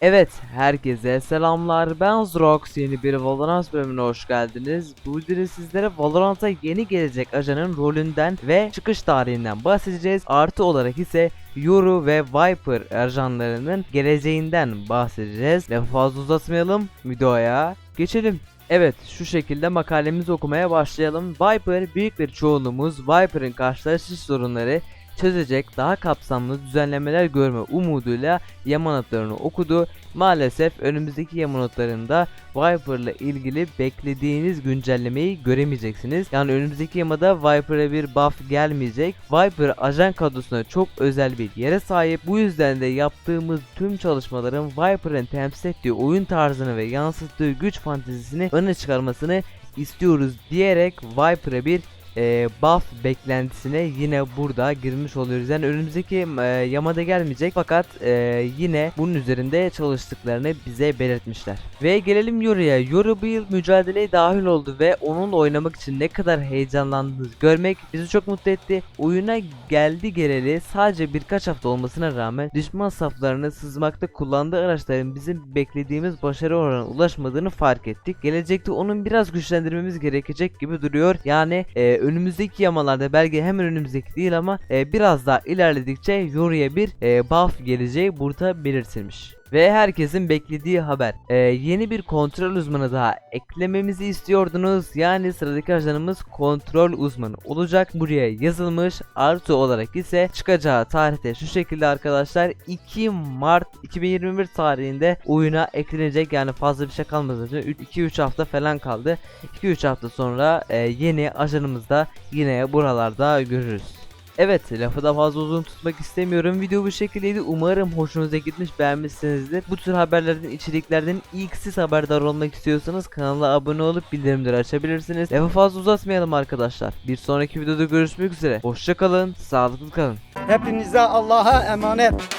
Evet, herkese selamlar. Ben Zrox. Yeni bir Valorant bölümüne hoş geldiniz. Bu videoda sizlere Valorant'a yeni gelecek ajanın rolünden ve çıkış tarihinden bahsedeceğiz. Artı olarak ise Yoru ve Viper ajanlarının geleceğinden bahsedeceğiz. Lafı fazla uzatmayalım. Videoya geçelim. Evet şu şekilde makalemizi okumaya başlayalım. Viper büyük bir çoğunluğumuz Viper'ın karşılaşış sorunları çözecek daha kapsamlı düzenlemeler görme umuduyla yamanatlarını okudu. Maalesef önümüzdeki yamanatlarında Viper'la ilgili beklediğiniz güncellemeyi göremeyeceksiniz. Yani önümüzdeki yamada Viper'a bir buff gelmeyecek. Viper ajan kadrosuna çok özel bir yere sahip. Bu yüzden de yaptığımız tüm çalışmaların Viper'ın temsil ettiği oyun tarzını ve yansıttığı güç fantezisini öne çıkarmasını istiyoruz diyerek Viper'a bir e, buff beklentisine yine burada girmiş oluyoruz. Yani önümüzdeki e, yamada gelmeyecek fakat e, yine bunun üzerinde çalıştıklarını bize belirtmişler. Ve gelelim Yoru'ya. Yoru bu yıl mücadeleye dahil oldu ve onunla oynamak için ne kadar heyecanlandığınızı görmek bizi çok mutlu etti. Oyuna geldi geleli sadece birkaç hafta olmasına rağmen düşman saflarını sızmakta kullandığı araçların bizim beklediğimiz başarı oranına ulaşmadığını fark ettik. Gelecekte onun biraz güçlendirmemiz gerekecek gibi duruyor. Yani e, önümüzdeki yamalarda belki hemen önümüzdeki değil ama e, biraz daha ilerledikçe Yoru'ya bir e, buff geleceği burada belirtilmiş. Ve herkesin beklediği haber. E, yeni bir kontrol uzmanı daha eklememizi istiyordunuz. Yani sıradaki ajanımız kontrol uzmanı olacak. Buraya yazılmış. Artı olarak ise çıkacağı tarihte şu şekilde arkadaşlar 2 Mart 2021 tarihinde oyuna eklenecek. Yani fazla bir şey kalmadı. 2-3 hafta falan kaldı. 2-3 hafta sonra e, yeni ajanımız da yine buralarda görürüz. Evet lafı da fazla uzun tutmak istemiyorum. Video bu şekildeydi. Umarım hoşunuza gitmiş beğenmişsinizdir. Bu tür haberlerden içeriklerden ilk siz haberdar olmak istiyorsanız kanala abone olup bildirimleri açabilirsiniz. Lafı fazla uzatmayalım arkadaşlar. Bir sonraki videoda görüşmek üzere. Hoşçakalın, sağlıklı kalın. Hepinize Allah'a emanet.